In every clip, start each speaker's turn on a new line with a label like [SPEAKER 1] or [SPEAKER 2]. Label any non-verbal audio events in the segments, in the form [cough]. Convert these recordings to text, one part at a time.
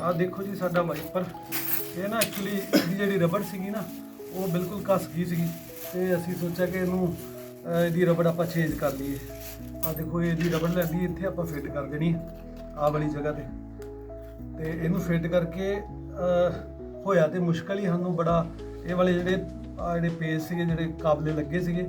[SPEAKER 1] ਆਹ ਦੇਖੋ ਜੀ ਸਾਡਾ ਵਾਈਪਰ ਇਹ ਨਾ ਐਕਚੁਅਲੀ ਇਹਦੀ ਜਿਹੜੀ ਰਬੜ ਸੀਗੀ ਨਾ, ਉਹ ਬਿਲਕੁਲ ਕੱਸ ਗਈ ਸੀਗੀ। ਤੇ ਅਸੀਂ ਸੋਚਿਆ ਕਿ ਇਹਨੂੰ ਇਹਦੀ ਰਬੜ ਆਪਾਂ ਚੇਂਜ ਕਰ ਲਈਏ। ਆ ਦੇਖੋ ਇਹਦੀ ਰਬੜ ਲੈਂਦੀ ਇੱਥੇ ਆਪਾਂ ਫਿੱਟ ਕਰ ਦੇਣੀ ਆ ਵਾਲੀ ਜਗ੍ਹਾ ਤੇ। ਤੇ ਇਹਨੂੰ ਫਿੱਟ ਕਰਕੇ ਹੋਇਆ ਤੇ ਮੁਸ਼ਕਲ ਹੀ ਸਾਨੂੰ ਬੜਾ, ਇਹ ਵਾਲੇ ਜਿਹੜੇ ਜਿਹੜੇ ਪੇਜ ਸੀਗੇ, ਜਿਹੜੇ ਕਾਬਲੇ ਲੱਗੇ ਸੀਗੇ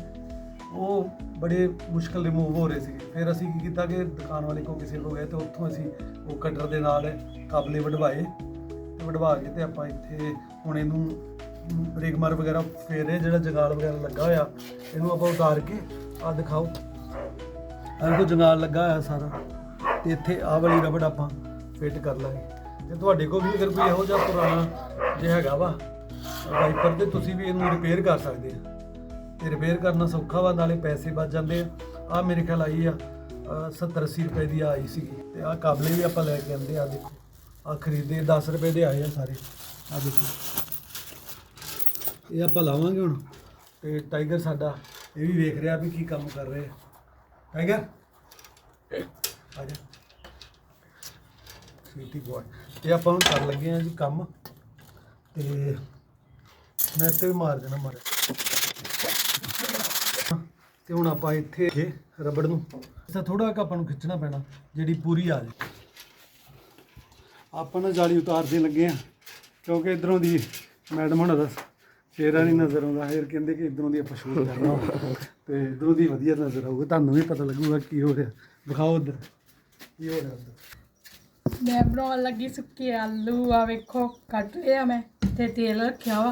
[SPEAKER 1] ਉਹ ਬੜੇ ਮੁਸ਼ਕਲ ਰਿਮੂਵ ਹੋ ਰਹੇ ਸੀਗੇ। ਫਿਰ ਅਸੀਂ ਕੀ ਕੀਤਾ ਕਿ ਦੁਕਾਨ ਵਾਲੇ ਕੋ ਕਿਸੇ ਕੋ ਗਏ ਤੇ ਉੱਥੋਂ ਅਸੀਂ ਉਹ ਕਟਰ ਦੇ ਨਾਲ ਕਾਬਲੇ ਵਢਵਾਏ ਤੇ ਵਢਵਾ ਕੇ ਤੇ ਆਪਾਂ ਇੱਥੇ ਹੁਣ ਇਹਨੂੰ ਰੇਗਮਾਰ ਵਗੈਰਾ ਫੇਰੇ ਜਿਹੜਾ ਜਗਾਲ ਵਗੈਰਾ ਲੱਗਾ ਹੋਇਆ, ਇਹਨੂੰ ਆਪਾਂ ਉਤਾਰ ਕੇ ਆ ਦਿਖਾਓ। ਆਹ ਕੋ ਜਗਾਲ ਲੱਗਾ ਹੋਇਆ ਸਾਰਾ ਤੇ ਇੱਥੇ ਆਹ ਵਾਲੀ ਰਬੜ ਆਪਾਂ ਫਿੱਟ ਕਰ ਲਾਂਗੇ। ਜੇ ਤੁਹਾਡੇ ਕੋਲ ਵੀ ਅਗਰ ਕੋਈ ਇਹੋ ਜਿਹਾ ਪੁਰਾਣਾ ਜੇ ਹੈਗਾ ਵਾ ਵਾਈਪਰ ਤੇ ਤੁਸੀਂ ਵੀ ਇਹਨੂੰ ਰਿਪੇਅਰ ਕਰ ਸਕਦੇ ਆ। ਤੇ ਰਿਪੇਅਰ ਕਰਨਾ ਸੌਖਾ ਵਾ, ਨਾਲੇ ਪੈਸੇ ਬਚ ਜਾਂਦੇ ਆ। ਆ ਮੇਰੇ ਖਿਆਲ ਆਈ ਆ 70 80 ਰੁਪਏ ਦੀ ਆਈ ਸੀਗੀ। ਤੇ ਆ ਕਾਬਲੇ ਵੀ ਆਪਾਂ ਲੈ ਕੇ ਆਂਦੇ ਆ ਦੇਖੋ। ਆ ਖਰੀਦੇ 10 ਰੁਪਏ ਦੇ ਆਏ ਆ ਸਾਰੇ। ਆ ਦੇਖੋ। ਇਹ ਆਪਾਂ ਲਾਵਾਂਗੇ ਹੁਣ। ਤੇ ਟਾਈਗਰ ਸਾਡਾ ਇਹ ਵੀ ਵੇਖ ਰਿਹਾ ਵੀ ਕੀ ਕੰਮ ਕਰ ਰਹੇ ਆ। ਟਾਈਗਰ? ਆ ਜਾ। ਸਵੀਟੀ ਬॉय ਤੇ ਆਪਾਂ ਹੁਣ ਕਰ ਲੱਗੇ ਆ ਜੀ ਕੰਮ। ਤੇ ਮੈਂ ਤੇ ਵੀ ਮਾਰ ਦੇਣਾ ਮਾਰੇ ਤੇ ਹੁਣ ਆਪਾਂ ਇੱਥੇ ਰਬੜ ਨੂੰ ਇਸਾ ਥੋੜਾ ਕੁ ਆਪਾਂ ਨੂੰ ਖਿੱਚਣਾ ਪੈਣਾ ਜਿਹੜੀ ਪੂਰੀ ਆ ਜੇ। ਆਪਾਂ ਨਾ ਜਾਲੀ ਉਤਾਰਦੇ ਲੱਗੇ ਆ ਕਿਉਂਕਿ ਇਧਰੋਂ ਦੀ ਮੈਡਮ ਹੁਣਾਂ ਦਾ ਚਿਹਰਾ ਨਹੀਂ ਨਜ਼ਰ ਆਉਂਦਾ ਫਿਰ ਕਹਿੰਦੇ ਕਿ ਇਧਰੋਂ ਦੀ ਆਪਾਂ ਸ਼ੂਟ ਕਰਨਾ। ਤੇ ਇਧਰੋਂ ਦੀ ਵਧੀਆ ਨਜ਼ਰ ਆਊਗਾ ਤੁਹਾਨੂੰ ਵੀ ਪਤਾ ਲੱਗੂਗਾ ਕੀ ਹੋ ਰਿਹਾ। ਦਿਖਾਓ ਉਧਰ ਕੀ ਹੋ ਰਿਹਾ ਉਧਰ
[SPEAKER 2] ਮੈਂ ਬਣਾਉਣ ਲੱਗੀ ਸੁੱਕੇ ਆਲੂ ਆ ਵੇਖੋ ਕੱਟ ਲਿਆ ਮੈਂ ਤੇ ਤੇਲ ਰੱਖਿਆ ਵਾ।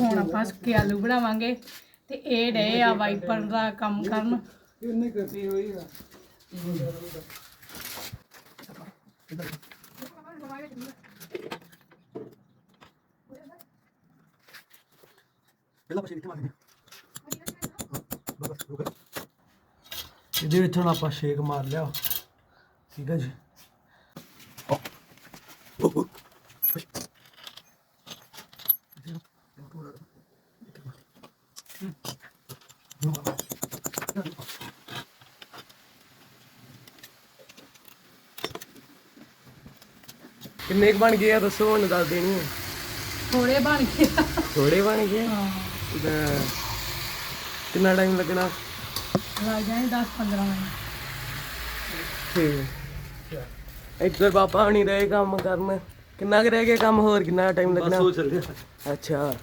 [SPEAKER 2] ਹੁਣ ਆਪਾਂ ਸੁੱਕੇ ਆਲੂ ਬਣਾਵਾਂਗੇ। ਤੇ ਇਹ ਡੇ ਆ ਵਾਈਪਰ ਦਾ ਕੰਮ ਕਰਨ।
[SPEAKER 1] ਕਿੰਨੇ ਕਰਤੀ ਹੋਈ ਆ? ਪਹਿਲਾਂ ਪਛੇ ਕਿੱਥੇ ਮਾਰਦੇ ਬਸ ਰੁਕ ਇਹਦੇ ਵਿੱਚ ਹੁਣ ਆਪਾਂ ਸ਼ੇਕ ਮਾਰ ਲਿਆ। ਠੀਕ ਹੈ ਜੀ।
[SPEAKER 3] ਕਿੰਨੇ ਕੁ ਬਣ ਗਏ ਆ ਦੱਸੋ ਹੁਣ ਦੱਸ ਦੇਣੀ ਹੈ
[SPEAKER 2] ਥੋੜੇ ਬਣ ਗਏ ਆ।
[SPEAKER 3] ਥੋੜੇ ਬਣ ਗਏ
[SPEAKER 2] ਹਾਂ।
[SPEAKER 3] ਤਾਂ ਕਿੰਨਾ ਟਾਈਮ ਲੱਗਣਾ?
[SPEAKER 2] ਲੱਗ ਜਾਣੇ 10 15 ਮਿੰਟ।
[SPEAKER 3] ਠੀਕ ਹੈ ਇੱਧਰ ਪਾਪਾ ਹੁਣੀ ਰਹੇ ਕੰਮ ਕਰਨ। ਕਿੰਨਾ ਕੁ ਰਹਿ ਗਿਆ ਕੰਮ? ਹੋਰ ਕਿੰਨਾ ਟਾਈਮ ਲੱਗਣਾ? ਅੱਛਾ।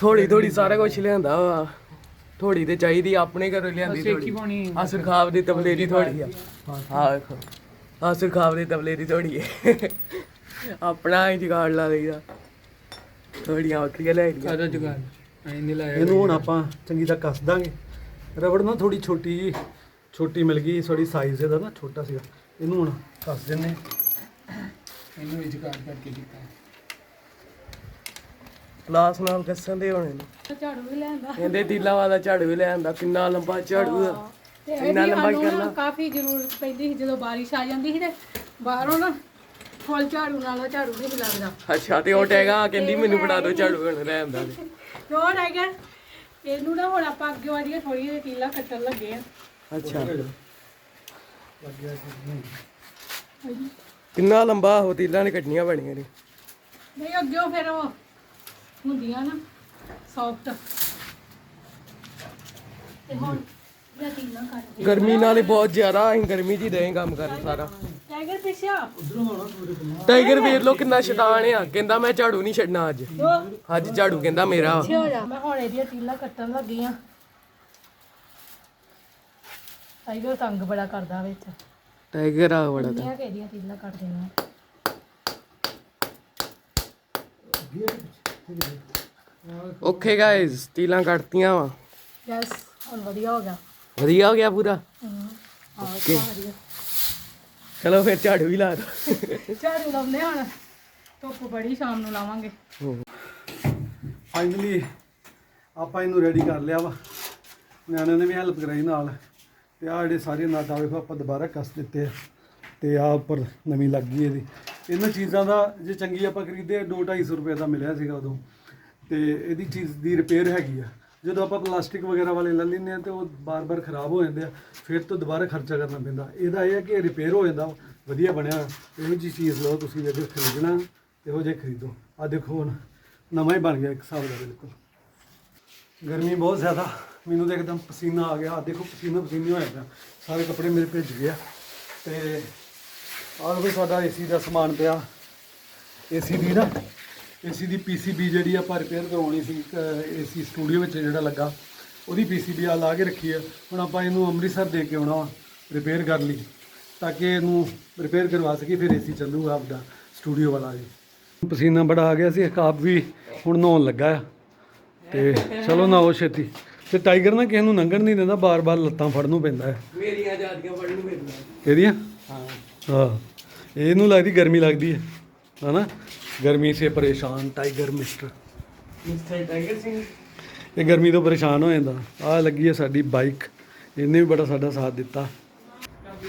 [SPEAKER 3] ਥੋੜੀ ਥੋੜੀ ਸਾਰਾ ਕੁਝ ਲਿਆਂਦਾ ਵਾ। ਥੋੜੀ ਤੇ ਚਾਹੀਦੀ ਆਪਣੇ ਘਰੋਂ ਲਿਆਂਦੀ ਥੋੜੀ ਆ। ਸੁਰਖਾਵ ਦੀ ਤਬਲੇ ਦੀ ਥੋੜੀ ਆ। ਆ? ਵੇਖੋ ਆ ਸੁਰਖਾਵ ਦੀ ਤਬਲੇ ਦੀ ਥੋੜੀ ਹੈ। ਆਪਣਾ ਹੀ ਜੁਗਾੜ ਲਾ ਲਈਦਾ ਥੋੜੀਆਂ ਵੱਖਰੀਆਂ ਲੈ ਲਈਆਂ। ਕਾਦਾ ਜੁਗਾੜ। ਐਂ ਨਹੀਂ ਲਾਇਆ
[SPEAKER 1] ਇਹਨੂੰ ਹੁਣ ਆਪਾਂ ਚੰਗੀ ਤਰ੍ਹਾਂ ਕੱਸ ਦਾਂਗੇ। ਰਬੜ ਨਾ ਥੋੜੀ ਛੋਟੀ ਜੀ ਛੋਟੀ ਮਿਲ ਗਈ ਥੋੜੀ ਸਾਈਜ਼ ਇਹਦਾ ਨਾ ਛੋਟਾ ਸੀਗਾ। ਇਹਨੂੰ ਹੁਣ ਕੱਸ ਦਿੰਨੇ
[SPEAKER 3] ਇਹਨੂੰ ਜੁਗਾੜ ਕਰਕੇ ਦਿੱਤਾ। ਕਲਾਸ ਨਾਲ ਕੱਸਣ ਦੇ ਹੋਣੇ ਨੇ।
[SPEAKER 2] ਝਾੜੂ ਵੀ ਲੈਂਦਾ
[SPEAKER 3] ਕਹਿੰਦੇ ਢੀਲਾ ਵਾਲਾ ਝਾੜੂ ਵੀ ਲੈ ਆਂਦਾ। ਕਿੰਨਾ ਲੰਬਾ ਝਾੜੂ ਆ। ਇੰਨਾ ਲੰਬਾ ਹੀ ਕਰਨਾ।
[SPEAKER 2] ਕਾਫੀ ਜ਼ਰੂਰਤ ਪੈਂਦੀ ਸੀ ਜਦੋਂ ਬਾਰਿਸ਼ ਆ ਜਾਂਦੀ ਸੀ ਤੇ ਬਾਹਰੋਂ ਨਾ ਫੁੱਲ ਝਾੜੂ ਨਾਲ ਉਹ ਝਾੜੂ ਨਹੀਂ ਸੀ ਲੱਗਦਾ।
[SPEAKER 3] ਅੱਛਾ ਤੇ ਉਹ ਟੈਗਾ ਕਹਿੰਦੀ ਮੈਨੂੰ ਫੜਾ ਦਿਓ ਝਾੜੂ ਹੁਣ ਲੈ ਆਂਦਾ ਤੇ
[SPEAKER 2] ਰੋਡ ਹੈਗਾ ਇਹਨੂੰ ਨਾ ਹੁਣ ਆਪਾਂ ਅੱਗੇ ਵਾੜੀਆਂ ਥੋੜੀ ਜਿਹੀ ਕੀਲਾ ਕੱਟਣ ਲੱਗੇ ਆ।
[SPEAKER 3] ਅੱਛਾ। ਕਿੰਨਾ ਲੰਬਾ ਉਹ ਤੀਲਾਂ ਨੇ ਕੱਟਣੀਆਂ ਬਣੀਆਂ ਨੇ।
[SPEAKER 2] ਨਹੀਂ ਅੱਗੇ ਫਿਰ ਉਹ ਹੁੰਦੀਆਂ ਨਾ ਸੌਫਟ ਤੇ ਹੁਣ
[SPEAKER 3] ਗਰਮੀ ਨਾਲ ਹੀ ਬਹੁਤ ਜ਼ਿਆਦਾ ਅਸੀਂ ਗਰਮੀ 'ਚ ਹੀ ਰਹੇ ਕੰਮ ਕਰਨ ਸਾਰਾ।
[SPEAKER 2] ਟਾਈਗਰ ਪਿਛਾ
[SPEAKER 3] ਟਾਈਗਰ ਵੇਖ ਲੋ ਕਿੰਨਾ ਸ਼ੈਤਾਨ ਆ ਕਹਿੰਦਾ ਮੈਂ ਝਾੜੂ ਨਹੀਂ ਛੱਡਣਾ ਅੱਜ। ਅੱਜ ਝਾੜੂ ਕਹਿੰਦਾ ਮੇਰਾ। ਵਾ।
[SPEAKER 2] ਹੋ ਜਾ। ਮੈਂ ਹੁਣ ਇਹਦੀਆਂ ਤੀਲਾ ਕੱਟਣ ਲੱਗੀ ਆ। ਟਾਈਗਰ ਤੰਗ ਬੜਾ ਕਰਦਾ ਵਿੱਚ
[SPEAKER 3] ਟਾਈਗਰ ਆ ਬੜਾ ਤਾਂ।
[SPEAKER 2] ਕਿੰਨੀਆਂ ਕਿ ਇਹਦੀਆਂ ਤੀਲਾ ਕੱਟ ਦੇਣਾ
[SPEAKER 3] ਓਕੇ ਗਾਇਜ਼ ਤੀਲਾਂ ਕੱਟਤੀਆਂ ਵਾ।
[SPEAKER 2] ਯੈਸ ਹੁਣ ਵਧੀਆ ਹੋ ਗਿਆ।
[SPEAKER 3] ਵਧੀਆ ਹੋ ਗਿਆ ਪੂਰਾ?
[SPEAKER 2] ਆਹ. ਵਧੀਆ।
[SPEAKER 3] ਚਲੋ ਫਿਰ ਝਾੜੂ ਵੀ ਲਾ ਦੋ
[SPEAKER 2] ਝਾੜੂ ਲਾਉਂਦੇ ਹੁਣ। ਧੁੱਪ ਬੜੀ ਸ਼ਾਮ ਨੂੰ ਲਾਵਾਂਗੇ।
[SPEAKER 1] ਫਾਈਨਲੀ ਆਪਾਂ ਇਹਨੂੰ ਰੈਡੀ ਕਰ ਲਿਆ ਵਾ। ਨਿਆਣਿਆਂ ਨੇ ਵੀ ਹੈਲਪ ਕਰਾਈ ਨਾਲ। ਤੇ ਆ ਜਿਹੜੇ ਸਾਰੇ ਨਾਟਾ ਵੇਖੋ ਆਪਾਂ ਦੁਬਾਰਾ ਕੱਸ ਦਿੱਤੇ ਆ। ਤੇ ਆ ਉੱਪਰ ਨਵੀਂ ਲੱਗ ਗਈ ਇਹਦੀ। ਇਹਨਾਂ ਚੀਜ਼ਾਂ ਦਾ ਜੇ ਚੰਗੀ ਆਪਾਂ ਖਰੀਦੇ 2-250 ਰੁਪਏ ਦਾ ਮਿਲਿਆ ਸੀਗਾ ਉਦੋਂ। ਤੇ ਇਹਦੀ ਚੀਜ਼ ਦੀ ਰਿਪੇਅਰ ਹੈਗੀ ਆ। ਜਦੋਂ ਆਪਾਂ ਪਲਾਸਟਿਕ ਵਗੈਰਾ ਵਾਲੇ ਲੈ ਲੈਂਦੇ ਆ ਤੇ ਉਹ ਬਾਰ-ਬਾਰ ਖਰਾਬ ਹੋ ਜਾਂਦੇ ਆ, ਫਿਰ ਤੋਂ ਦੁਬਾਰਾ ਖਰਚਾ ਕਰਨਾ ਪੈਂਦਾ। ਇਹਦਾ ਇਹ ਹੈ ਕਿ ਰਿਪੇਅਰ ਹੋ ਜਾਂਦਾ, ਵਧੀਆ ਬਣਿਆ। ਇਹੋ ਜੀ ਚੀਜ਼ ਲਓ ਤੁਸੀਂ ਜੇ ਅਗਰ ਖਰੀਦਣਾ, ਇਹੋ ਜਿਹਾ ਖਰੀਦੋ। ਆ ਦੇਖੋ ਹੁਣ, ਨਵਾਂ ਹੀ ਬਣ ਗਿਆ ਇੱਕ ਹਿਸਾਬ ਦਾ ਬਿਲਕੁਲ। ਗਰਮੀ ਬਹੁਤ ਜ਼ਿਆਦਾ, ਮੈਨੂੰ ਤਾਂ ਇੱਕਦਮ ਪਸੀਨਾ ਆ ਗਿਆ। ਆ ਦੇਖੋ, ਪਸੀਨਾ ਪਸੀਨੀ ਹੋਇਆ ਪਿਆ। ਸਾਰੇ ਕੱਪੜੇ ਮੇਰੇ ਭਿੱਜ ਗਏ ਆ। ਤੇ ਆਹ ਵੀ ਸਾਡਾ ਏਸੀ ਦਾ ਸਮਾਨ ਪਿਆ। ਏਸੀ ਦੀ ਨਾ ਏਸੀ ਦੀ ਪੀਸੀਬੀ ਜਿਹੜੀ ਆਪਾਂ ਰਿਪੇਅਰ ਕਰਵਾਉਣੀ ਸੀ ਏਸੀ ਸਟੂਡੀਓ ਵਿੱਚ ਜਿਹੜਾ ਲੱਗਾ ਉਹਦੀ ਪੀਸੀਬੀ ਆ ਲਾ ਕੇ ਰੱਖੀ ਆ। ਹੁਣ ਆਪਾਂ ਇਹਨੂੰ ਅੰਮ੍ਰਿਤਸਰ ਦੇ ਕੇ ਆਉਣਾ ਰਿਪੇਅਰ ਕਰ ਲਈ ਤਾਂ ਕਿ ਇਹਨੂੰ ਰਿਪੇਅਰ ਕਰਵਾ ਸਕੀਏ ਫਿਰ ਏਸੀ ਚੱਲੂਗਾ ਆਪਦਾ ਸਟੂਡੀਓ ਵਾਲਾ ਜੀ। ਪਸੀਨਾ ਬੜਾ ਆ ਗਿਆ ਸੀ ਇੱਕ ਆਪ ਵੀ ਹੁਣ ਨਹਾਉਣ ਲੱਗਾ ਆ। ਤੇ ਚਲੋ ਨਹਾਓ ਛੇਤੀ। ਤੇ ਟਾਈਗਰ ਨਾ ਕਿਸੇ ਨੂੰ ਲੰਘਣ ਨਹੀਂ ਦਿੰਦਾ ਬਾਰ-ਬਾਰ ਲੱਤਾਂ ਫੜਨ ਨੂੰ ਪੈਂਦਾ ਹੈ।
[SPEAKER 3] ਮੇਰੀਆਂ ਆਜ਼ਾਦੀਆਂ ਫੜਨ ਨੂੰ ਮਿਲਦਾ
[SPEAKER 1] ਕਿਹਦੀਆਂ
[SPEAKER 3] ਹਾਂ।
[SPEAKER 1] ਹਾਂ। ਇਹਨੂੰ ਲੱਗਦੀ ਗਰਮੀ ਲੱਗਦੀ ਹੈ ਹਨਾ? ਗਰਮੀ ਸੇ ਪਰੇਸ਼ਾਨ Tiger mister
[SPEAKER 3] mister Tiger Singh
[SPEAKER 1] ਇਹ ਗਰਮੀ ਤੋਂ ਪਰੇਸ਼ਾਨ ਹੋ ਜਾਂਦਾ। ਆਹ ਲੱਗੀ ਹੈ ਸਾਡੀ ਬਾਈਕ ਇਹਨੇ ਵੀ ਬੜਾ ਸਾਡਾ ਸਾਥ ਦਿੱਤਾ।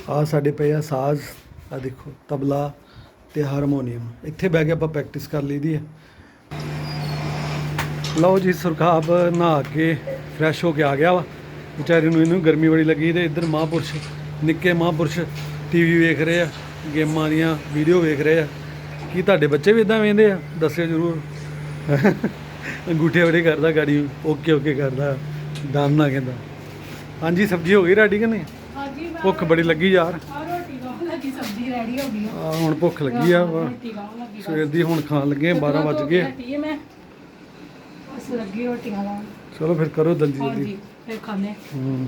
[SPEAKER 1] ਆਹ ਸਾਡੇ ਪਏ ਆ ਸਾਜ਼। ਆ ਦੇਖੋ ਤਬਲਾ ਤੇ ਹਾਰਮੋਨੀਅਮ ਇੱਥੇ ਬਹਿ ਕੇ ਆਪਾਂ ਪ੍ਰੈਕਟਿਸ ਕਰ ਲਈਦੀ ਹੈ ਲਓ ਜੀ ਸੁਰਖਾਬ ਨਹਾ ਕੇ ਫਰੈਸ਼ ਹੋ ਕੇ ਆ ਗਿਆ ਵਾ। ਵਿਚਾਰੇ ਨੂੰ ਇਹਨੂੰ ਗਰਮੀ ਬੜੀ ਲੱਗੀ ਤੇ ਇੱਧਰ ਮਹਾਂਪੁਰਸ਼ ਨਿੱਕੇ ਮਹਾਂਪੁਰਸ਼ ਟੀਵੀ ਵੇਖ ਰਹੇ ਆ ਗੇਮਾਂ ਦੀਆਂ ਵੀਡੀਓ ਵੇਖ ਰਹੇ ਆ। ਕੀ ਤੁਹਾਡੇ ਬੱਚੇ ਵੀ ਇਦਾਂ ਵੇਖਦੇ ਆ? ਦੱਸਿਓ ਜਰੂਰ। ਅੰਗੂਠੇ ਵੜੇ ਕਰਦਾ ਗਾੜੀ ਓਕੇ ਓਕੇ ਕਰਦਾ। ਦਮ ਨਾ ਕਹਿੰਦਾ। ਹਾਂਜੀ ਸਬਜ਼ੀ ਹੋ ਗਈ ਰੈਡੀ ਕਿ ਨਹੀਂ?
[SPEAKER 2] ਹਾਂਜੀ
[SPEAKER 1] ਭੁੱਖ ਬੜੀ ਲੱਗੀ ਯਾਰ।
[SPEAKER 2] ਸਬਜ਼ੀ ਰੈਡੀ ਹੋ ਗਈ। ਆ
[SPEAKER 1] ਹੁਣ ਭੁੱਖ ਲੱਗੀ ਆ ਸਵੇਰ ਦੀ ਹੁਣ ਖਾਣ ਲੱਗੇ 12 ਵੱਜ ਗਏ ਚਲੋ ਫਿਰ ਕਰੋ ਜਲਦੀ ਜਲਦੀ।
[SPEAKER 2] ਹਾਂਜੀ ਫਿਰ ਖਾਣੇ
[SPEAKER 1] ਹੂੰ।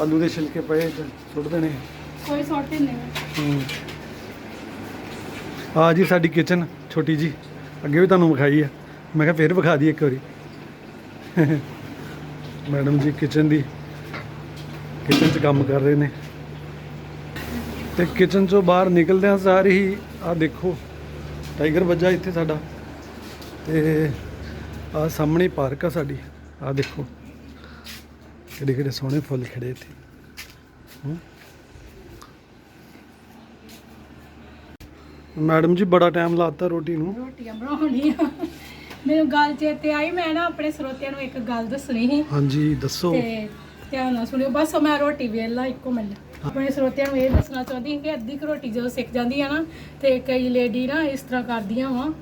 [SPEAKER 1] ਆਲੂ ਦੇ ਛਿਲਕੇ ਪਏ ਸੁੱਟ ਦੇਣੇ।
[SPEAKER 2] ਕੋਈ ਸੌਟੇ ਨਹੀਂ।
[SPEAKER 1] ਹੂੰ। ਆ ਜੀ ਸਾਡੀ ਕਿਚਨ ਛੋਟੀ ਜੀ। ਅੱਗੇ ਵੀ ਤੁਹਾਨੂੰ ਵਿਖਾਈ ਆ। ਮੈਂ ਕਿਹਾ ਫੇਰ ਵਿਖਾ ਦੀ ਇੱਕ ਵਾਰੀ। ਮੈਡਮ ਜੀ ਕਿਚਨ ਦੀ ਕਿਚਨ 'ਚ ਕੰਮ ਕਰ ਰਹੇ ਨੇ। ਤੇ ਕਿਚਨ 'ਚੋਂ ਬਾਹਰ ਨਿਕਲਦਿਆਂ ਸਾਰੇ ਹੀ, ਆ ਦੇਖੋ, ਟਾਈਗਰ ਵੱਜਾ ਇੱਥੇ ਸਾਡਾ। ਤੇ ਆ ਸਾਹਮਣੇ ਪਾਰਕ ਆ ਸਾਡੀ, ਆ ਦੇਖੋ। ਕਿਹੜੇ ਕਿਹੜੇ ਸੋਹਣੇ ਫੁੱਲ ਖੜੇ ਇੱਥੇ। ਹੂੰ। ਮੈਡਮ ਜੀ ਬੜਾ ਟਾਈਮ ਲਾਤਾ ਰੋਟੀ ਨੂੰ।
[SPEAKER 2] ਰੋਟੀਆਂ ਬਣਾਉਣੀਆਂ। ਮੈਨੂੰ ਗੱਲ ਚੇਤੇ ਆਈ ਮੈਂ ਨਾ ਆਪਣੇ ਸਰੋਤਿਆਂ ਨੂੰ ਇੱਕ ਗੱਲ ਦੱਸਣੀ ਸੀ।
[SPEAKER 1] ਹਾਂਜੀ ਦੱਸੋ।
[SPEAKER 2] ਤੇ ਧਿਆਨ ਨਾਲ ਸੁਣਿਓ ਬਸ ਮੈਂ ਰੋਟੀ ਵੇਲਾ ਇੱਕੋ ਮਿੰਟ। ਆਪਣੇ ਸਰੋਤਿਆਂ ਨੂੰ ਇਹ ਦੱਸਣਾ ਚਾਹੁੰਦੀ ਸੀ ਕਿ ਅੱਧੀ ਕੁ ਰੋਟੀ ਜਦੋਂ ਸਿੱਕ ਜਾਂਦੀ ਆ ਨਾ ਤੇ ਕਈ ਲੇਡੀ ਨਾ ਇਸ ਤਰ੍ਹਾਂ ਕਰਦੀਆਂ ਵਾ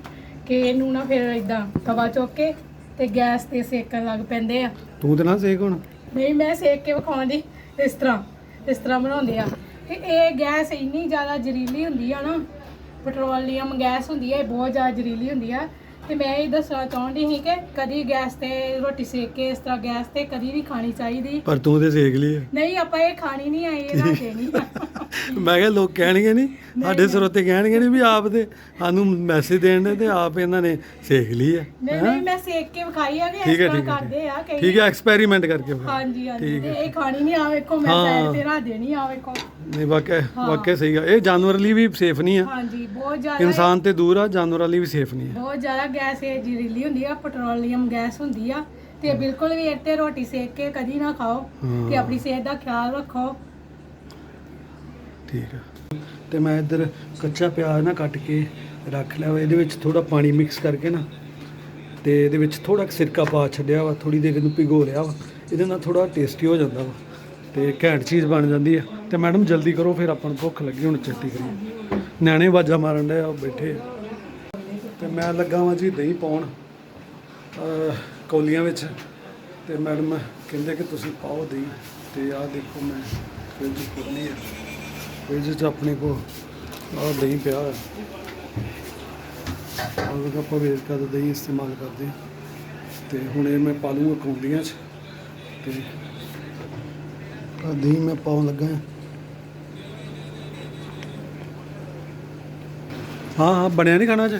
[SPEAKER 2] ਕਿ ਇਹਨੂੰ ਨਾ ਫਿਰ ਇਦਾਂ ਤਵਾ ਚੁੱਕ ਕੇ ਤੇ ਗੈਸ ਤੇ ਸੇਕਣ ਲੱਗ ਪੈਂਦੇ ਆ।
[SPEAKER 1] ਤੂੰ ਤੇ ਨਾ ਸੇਕ ਹੁਣ।
[SPEAKER 2] ਨਹੀਂ ਮੈਂ ਸੇਕ ਕੇ ਵਿਖਾਉਂਦੀ ਇਸ ਤਰ੍ਹਾਂ ਇਸ ਤਰ੍ਹਾਂ ਬਣਾਉਂਦੇ ਆ। ਤੇ ਇਹ ਗੈਸ ਇੰਨੀ ਜ਼ਿਆਦਾ ਜ਼ਹਿਰੀਲੀ ਹੁੰਦੀ ਆ ਨਾ ਪੈਟਰੋਲੀਅਮ ਗੈਸ ਹੁੰਦੀ ਹੈ ਇਹ ਬਹੁਤ ਜ਼ਿਆਦਾ ਜ਼ਹਿਰੀਲੀ ਹੁੰਦੀ ਆ। ਤੇ ਮੈਂ ਇਹ ਦੱਸਣਾ ਚਾਹੁੰਦੀ ਸੀ ਕਿ ਕਦੀ ਗੈਸ ਤੇ ਰੋਟੀ ਸੇਕ ਕੇ ਇਸ ਤਰ੍ਹਾਂ ਗੈਸ ਤੇ ਕਦੀ ਨਹੀਂ ਖਾਣੀ ਚਾਹੀਦੀ।
[SPEAKER 1] ਪਰ ਤੂੰ ਤੇ ਸੇਕ ਲਈ ਹੈ।
[SPEAKER 2] ਨਹੀਂ ਆਪਾਂ ਇਹ ਖਾਣੀ ਨਹੀਂ ਆਈ ਇਹ ਨਾ ਦੇਣੀ ਆ। [laughs]
[SPEAKER 1] ਮੈਂ ਕਿਹਾ ਲੋਕ ਕਹਿਣਗੇ ਨਹੀਂ ਸਾਡੇ ਸਰੋਤੇ ਕਹਿਣਗੇ ਨਹੀਂ ਵੀ ਆਪ ਤੇ ਸਾਨੂੰ ਮੈਸੇਜ ਦੇਣ ਦੇ ਤੇ ਆਪ ਇਹਨਾਂ ਨੇ ਸੇਕ ਲਈ ਹੈ
[SPEAKER 2] ਨਹੀਂ ਨਹੀਂ ਮੈਂ ਸੇਕ ਕੇ ਵਿਖਾਈ ਆ ਕਿ ਇਸ
[SPEAKER 1] ਠੀਕ ਹੈ,
[SPEAKER 2] ਤਰ੍ਹਾਂ
[SPEAKER 1] ਠੀਕ
[SPEAKER 2] ਕਰਦੇ ਆ ਕਈ
[SPEAKER 1] ਠੀਕ ਹੈ ਐਕਸਪੈਰੀਮੈਂਟ ਕਰਕੇ ਫਿਰ।
[SPEAKER 2] ਹਾਂਜੀ ਹਾਂਜੀ। ਤੇ ਇਹ ਖਾਣੀ ਨਹੀਂ ਆ ਵੇਖੋ ਮੈਂ। ਸਾਈਡ ਤੇ ਰੱਖ ਦੇਣੀ ਆ ਵੇਖੋ।
[SPEAKER 1] ਨਹੀਂ ਵਾਕਿਆ ਵਾਕਿਆ ਸਹੀ ਆ। ਇਹ ਜਾਨਵਰ ਲਈ ਵੀ ਸੇਫ ਨਹੀਂ ਆ।
[SPEAKER 2] ਹਾਂਜੀ ਬਹੁਤ ਜ਼ਿਆਦਾ
[SPEAKER 1] ਇਨਸਾਨ ਤੇ ਦੂਰ ਆ ਜਾਨਵਰਾਂ ਲਈ ਵੀ ਸੇਫ ਨਹੀਂ ਆ।
[SPEAKER 2] ਬਹੁਤ ਜ਼ਿਆਦਾ ਗੈਸ ਇਹ ਜ਼ਹਿਰੀਲੀ ਹੁੰਦੀ ਆ ਪੈਟਰੋਲੀਅਮ ਗੈਸ ਹੁੰਦੀ ਆ ਤੇ ਬਿਲਕੁਲ ਵੀ ਇੱਥੇ ਰੋਟੀ ਸੇਕ ਕੇ ਕਦੀ ਨਾ ਖਾਓ
[SPEAKER 1] ਹਾਂ।
[SPEAKER 2] ਤੇ ਆਪਣੀ ਸਿਹਤ ਦਾ ਖਿਆਲ ਰੱਖੋ।
[SPEAKER 1] ਠੀਕ ਆ। ਤੇ ਮੈਂ ਇੱਧਰ ਕੱਚਾ ਪਿਆਜ਼ ਨਾ ਕੱਟ ਕੇ ਰੱਖ ਲਿਆ ਵਾ ਇਹਦੇ ਵਿੱਚ ਥੋੜਾ ਪਾਣੀ ਮਿਕਸ ਕਰਕੇ ਨਾ ਤੇ ਇਹਦੇ ਵਿੱਚ ਥੋੜਾ ਕੁ ਸਿਰਕਾ ਪਾ ਛੱਡਿਆ ਵਾ ਥੋੜੀ ਦੇਰ ਇਹਨੂੰ ਭਿਗੋ ਲਿਆ ਵਾ ਇਹਦੇ ਨਾਲ ਥੋੜਾ ਟੇਸਟੀ ਹੋ ਜਾਂਦਾ ਵਾ ਤੇ ਘੈਂਟ ਚੀਜ਼ ਬਣ ਜਾਂਦੀ ਆ। ਤੇ ਮੈਡਮ ਜਲਦੀ ਕਰੋ ਫਿਰ ਆਪਾਂ ਨੂੰ ਭੁੱਖ ਲੱਗੀ ਹੁਣ ਚੱਟੀ ਕਰੀਏ। ਨਿਆਣੇ ਵਾਜਾ ਮਾਰਨ ਦੇ ਆ ਬੈਠੇ ਆ। ਤੇ ਮੈਂ ਲੱਗਾ ਵਾਂ ਜੀ ਦਹੀਂ ਪਾਉਣ ਕੌਲੀਆਂ ਵਿੱਚ। ਤੇ ਮੈਡਮ ਕਹਿੰਦੇ ਕਿ ਤੁਸੀਂ ਪਾਓ ਦਹੀਂ ਤੇ ਆਹ ਦੇਖੋ ਮੈਂ ਫ੍ਰਿਜ ਖੋਲ੍ਹੀ ਹੈ ਫ੍ਰਿਜ 'ਚ ਆਪਣੇ ਕੋ ਆਹ ਦਹੀਂ ਪਿਆ ਹੋਇਆ। ਔਰ ਆਪਾਂ ਵੇਰਕਾ ਦਾ ਦਹੀਂ ਇਸਤੇਮਾਲ ਕਰਦੇ ਹਾਂ। ਤੇ ਹੁਣ ਇਹ ਮੈਂ ਪਾ ਲੂੰਗਾ ਕੌਲੀਆਂ 'ਚ। ਤੇ ਆਹ ਦਹੀਂ ਮੈਂ ਪਾਉਣ ਲੱਗਾ ਹਾਂ। ਹਾਂ ਹਾਂ, ਬਣਿਆ ਨਹੀਂ ਖਾਣਾ ਅੱਜ?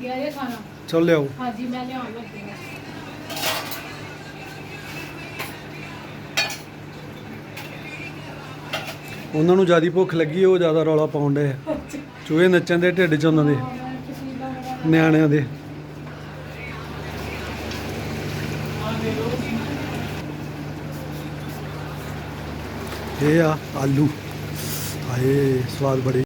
[SPEAKER 2] ਬਣ ਗਿਆ ਇਹ ਖਾਣਾ।
[SPEAKER 1] ਚੱਲ ਲਿਆਓ।
[SPEAKER 2] ਹਾਂਜੀ ਮੈਂ ਲਿਆਉਣ ਲੱਗੀ ਹਾਂ।
[SPEAKER 1] ਉਹਨਾਂ ਨੂੰ ਜ਼ਿਆਦਾ ਭੁੱਖ ਲੱਗੀ ਉਹ ਜ਼ਿਆਦਾ ਰੌਲਾ ਪਾਉਣ ਦੇ ਚੂਹੇ ਨੱਚਣ ਦੇ ਢਿੱਡ 'ਚ ਉਹਨਾਂ ਦੇ ਨਿਆਣਿਆਂ ਦੇ। ਇਹ ਆ ਆਲੂ। ਹਾਏ ਸਵਾਦ ਬੜੇ।